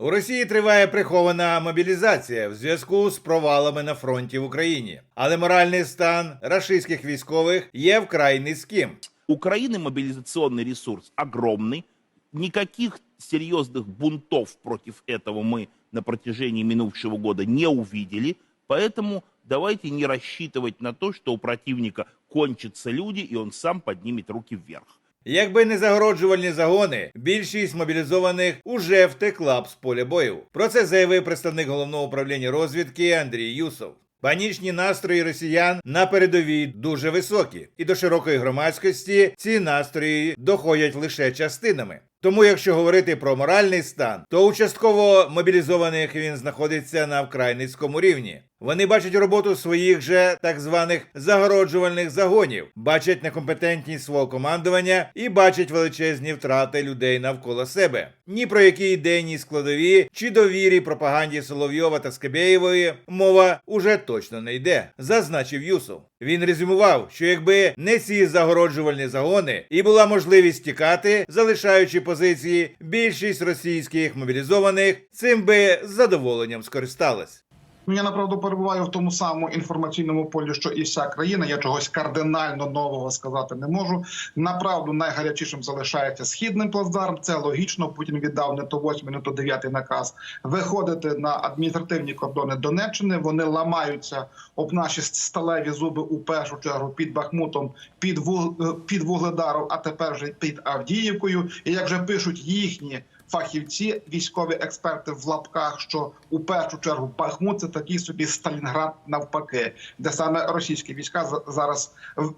У Росії триває прихована мобілізація в зв'язку з провалами на фронті в Україні, але моральний стан рашистських військових є вкрай низьким. У Украины мобилизационный ресурс огромный. Никаких серьезных бунтов против этого мы на протяжении минувшего года не увидели. Поэтому давайте не рассчитывать на то, что у противника кончатся люди, и он сам поднимет руки вверх. Якби не загороджувальні загони, більшість мобілізованих уже втекла б з поля бою. Про це заявив представник головного управління розвідки Андрій Юсов. Панічні настрої росіян на передовій дуже високі, і до широкої громадськості ці настрої доходять лише частинами. Тому, якщо говорити про моральний стан, то участково мобілізованих він знаходиться на вкрай низькому рівні. Вони бачать роботу своїх же так званих загороджувальних загонів, бачать некомпетентність свого командування і бачать величезні втрати людей навколо себе. Ні про які ідейні складові чи довірі пропаганді Соловйова та Скабєєвої мова уже точно не йде, зазначив Юсов. Він резюмував, що якби не ці загороджувальні загони і була можливість тікати, залишаючи позиції, більшість російських мобілізованих цим би з задоволенням скористалась. Ну, я направду перебуваю в тому самому інформаційному полі, що і вся країна. Я чогось кардинально нового сказати не можу. Направду найгарячішим залишається східний плацдарм. Це логічно. Путін віддав не то 8, не то 9 наказ виходити на адміністративні кордони Донеччини. Вони ламаються об наші сталеві зуби у першу чергу під Бахмутом, під Вуг- під Вугледаром, а тепер вже під Авдіївкою. І як же пишуть їхні фахівці, військові експерти в лапках, що у першу чергу Бахмут це такий собі Сталінград навпаки, де саме російські війська за- зараз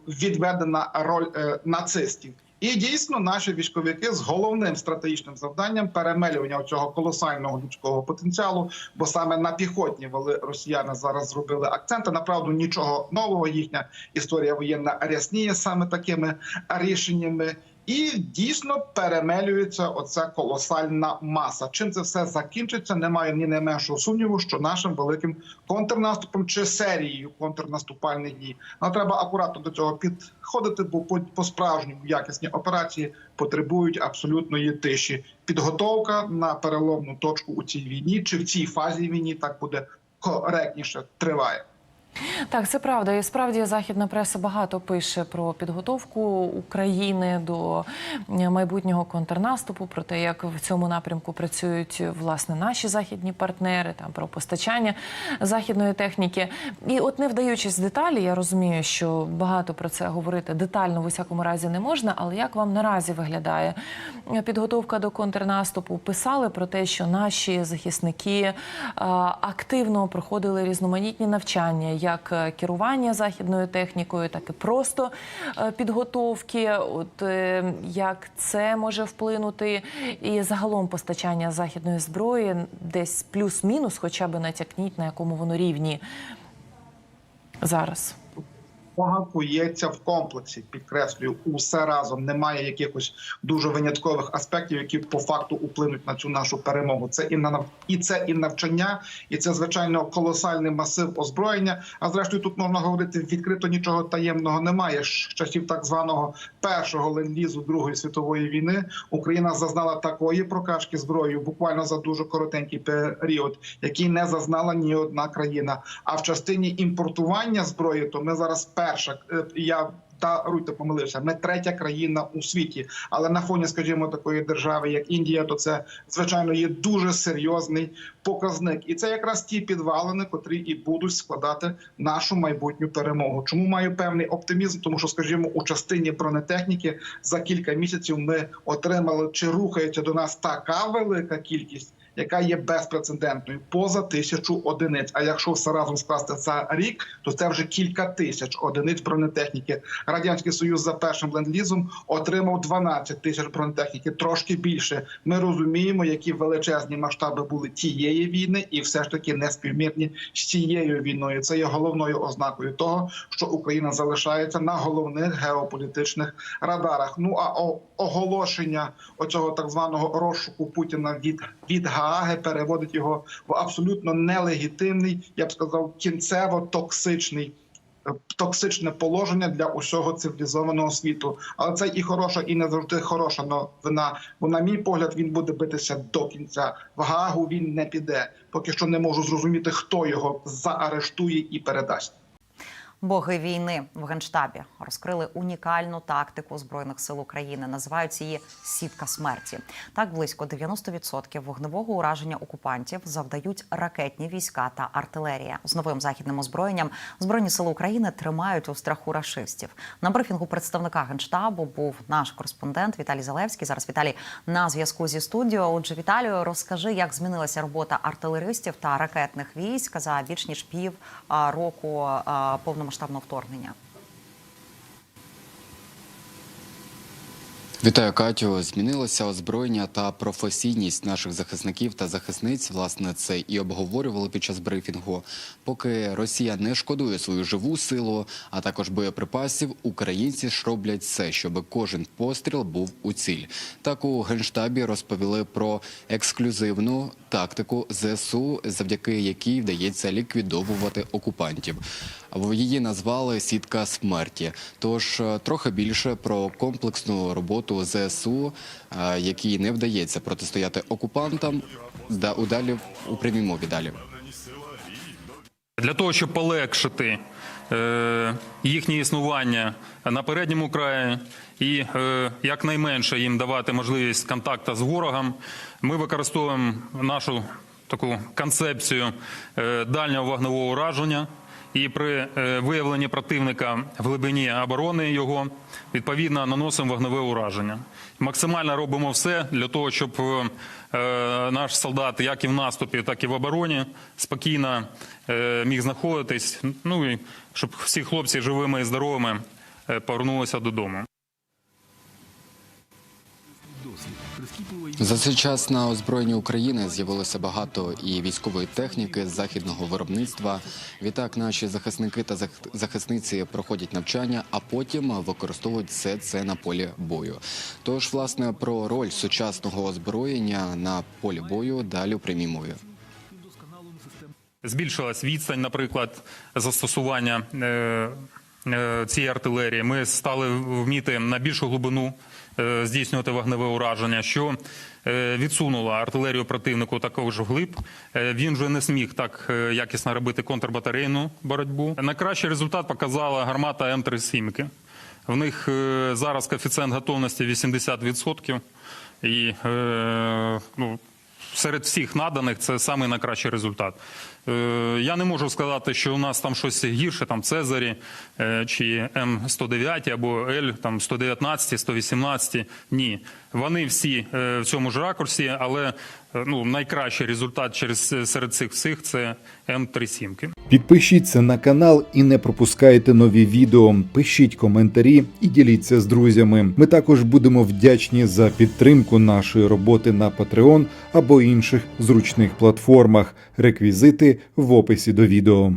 відведена роль е, нацистів. І дійсно наші військовики з головним стратегічним завданням перемелювання цього колосального людського потенціалу, бо саме на піхотні вали росіяни зараз зробили акценти. Направду нічого нового. Їхня історія воєнна рясніє саме такими рішеннями. І дійсно перемелюється оця колосальна маса. Чим це все закінчиться? Немає ні найменшого сумніву, що нашим великим контрнаступом чи серією контрнаступальних дій. Але треба акуратно до цього підходити, бо по справжньому якісні операції потребують абсолютної тиші. Підготовка на переломну точку у цій війні, чи в цій фазі війні так буде коректніше триває. Так, це правда. І справді західна преса багато пише про підготовку України до майбутнього контрнаступу, про те, як в цьому напрямку працюють власне наші західні партнери, там про постачання західної техніки. І от не вдаючись в деталі, я розумію, що багато про це говорити детально в усякому разі не можна. Але як вам наразі виглядає підготовка до контрнаступу? Писали про те, що наші захисники активно проходили різноманітні навчання, як е, керування західною технікою, так і просто е, підготовки. От е, як це може вплинути, і загалом постачання західної зброї десь плюс-мінус, хоча б натякніть, на якому воно рівні зараз. Допомога кується в комплексі. Підкреслюю, усе разом немає якихось дуже виняткових аспектів, які по факту вплинуть на цю нашу перемогу. Це і на і це і навчання, і це звичайно колосальний масив озброєння. А зрештою, тут можна говорити відкрито нічого таємного немає. З часів так званого першого ленд-лізу Другої світової війни Україна зазнала такої прокачки зброєю буквально за дуже коротенький період, який не зазнала ні одна країна. А в частині імпортування зброї, то ми зараз перша е, я. Та Руйте помилився. Ми третя країна у світі, але на фоні, скажімо, такої держави, як Індія, то це звичайно є дуже серйозний показник, і це якраз ті підвалини, котрі і будуть складати нашу майбутню перемогу. Чому маю певний оптимізм? Тому що, скажімо, у частині бронетехніки за кілька місяців ми отримали чи рухається до нас така велика кількість. Яка є безпрецедентною поза тисячу одиниць. А якщо все разом скласти за рік, то це вже кілька тисяч одиниць бронетехніки. Радянський Союз за першим ленд-лізом отримав 12 тисяч бронетехніки, трошки більше. Ми розуміємо, які величезні масштаби були тієї війни, і все ж таки не співмірні з цією війною. Це є головною ознакою того, що Україна залишається на головних геополітичних радарах. Ну а оголошення оцього так званого розшуку Путіна від від Гааги переводить його в абсолютно нелегітимний, я б сказав, кінцево токсичний е, токсичне положення для усього цивілізованого світу. Але це і хороша, і не завжди хороша новина. Бо, на мій погляд, він буде битися до кінця. В Гаагу він не піде. Поки що не можу зрозуміти, хто його заарештує і передасть. Боги війни в генштабі розкрили унікальну тактику збройних сил України. Називають її сітка смерті. Так близько 90% вогневого ураження окупантів завдають ракетні війська та артилерія. З новим західним озброєнням збройні сили України тримають у страху рашистів. На брифінгу представника генштабу був наш кореспондент Віталій Залевський. Зараз Віталій на зв'язку зі студіо. Отже, Віталію, розкажи, як змінилася робота артилеристів та ракетних військ за більш ніж пів року а, повномасштабного вторгнення. Вітаю Катю. Змінилося озброєння та професійність наших захисників та захисниць. Власне, це і обговорювали під час брифінгу. Поки Росія не шкодує свою живу силу, а також боєприпасів, українці ж роблять все, щоб кожен постріл був у ціль. Так у генштабі розповіли про ексклюзивну тактику ЗСУ, завдяки якій вдається ліквідовувати окупантів. Її назвали сітка смерті. Тож е, трохи більше про комплексну роботу ЗСУ, е, якій не вдається протистояти окупантам. Да удалі у прямій мові далі. Для того, щоб полегшити е, їхнє існування на передньому краї і е, якнайменше їм давати можливість контакту з ворогом, ми використовуємо нашу таку концепцію е, дальнього вогневого ураження. І при е, виявленні противника в глибині оборони його відповідно наносимо вогневе ураження. Максимально робимо все для того, щоб е, наш солдат, як і в наступі, так і в обороні, спокійно е, міг знаходитись. Ну і щоб всі хлопці живими і здоровими повернулися додому. За цей час на озброєнні України з'явилося багато і військової техніки західного виробництва. Відтак наші захисники та зах- захисниці проходять навчання, а потім використовують все це на полі бою. Тож, власне, про роль сучасного озброєння на полі бою далі у прямій мові. Збільшилась відстань, наприклад, застосування е, е, цієї артилерії. Ми стали вміти на більшу глибину здійснювати вогневе ураження, що е, відсунуло артилерію противнику також вглиб. Е, Він вже не зміг так е, якісно робити контрбатарейну боротьбу. Найкращий результат показала гармата М37. В них е, зараз коефіцієнт готовності 80%. І е, ну, серед всіх наданих це найкращий результат. Е, я не можу сказати, що у нас там щось гірше, там Цезарі е, чи М109 або Л там 119, 118. Ні, вони всі е, в цьому ж ракурсі, але ну, найкращий результат через серед цих всіх це М37. Підпишіться на канал і не пропускайте нові відео. Пишіть коментарі і діліться з друзями. Ми також будемо вдячні за підтримку нашої роботи на Patreon або інших зручних платформах. Реквізити в описі до відео.